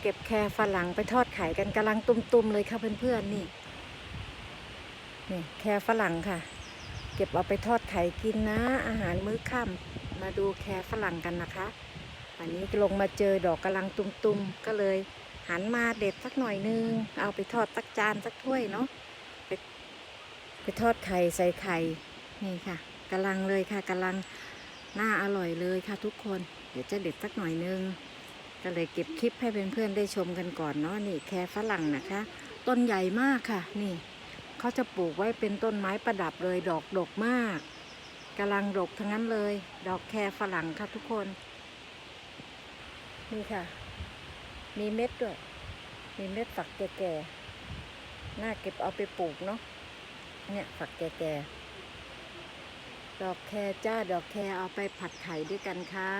เก็บแครฝรั่งไปทอดไข่กันกำลังตุ่มๆเลยค่ะเพื่อนๆนี่ นี่แครฝรั่งค่ะ เก็บเอาไปทอดไข่กินนะ อาหารมื้อค่ำมาดูแครฝรั่งกันนะคะ อันนี้ลงมาเจอดอกกำลังตุ่มๆก็เลย หันมาเด็ดสักหน่อยนึง เอาไปทอดสักจานสักถ้วยเนาะไปไปทอดไข่ใส่ไข่นี่ค่ะกำลังเลยค่ะกำลังน่าอร่อยเลยค่ะทุกคน เดี๋ยวจะเด็ดสักหน่อยนึง ก็เลยเก็บคลิปให้เพื่อนๆได้ชมกันก่อนเนาะนี่แครฝรั่งนะคะ ต้นใหญ่มากค่ะ นี่เขาจะปลูกไว้เป็นต้นไม้ประดับเลยดอกดกมากกำลังดกทั้งนั้นเลย ดอกแครฝรั่งค่ะทุกคน นี่ค่ะ มีเม็ดด้วย มีเม็ดฝักแก่ๆน่าเก็บเอาไปปลูกเนาะเนี่ยฝักแก่ๆดอกแครจ้าดอกแครเอาไปผัดไข่ด้วยกันค่ะ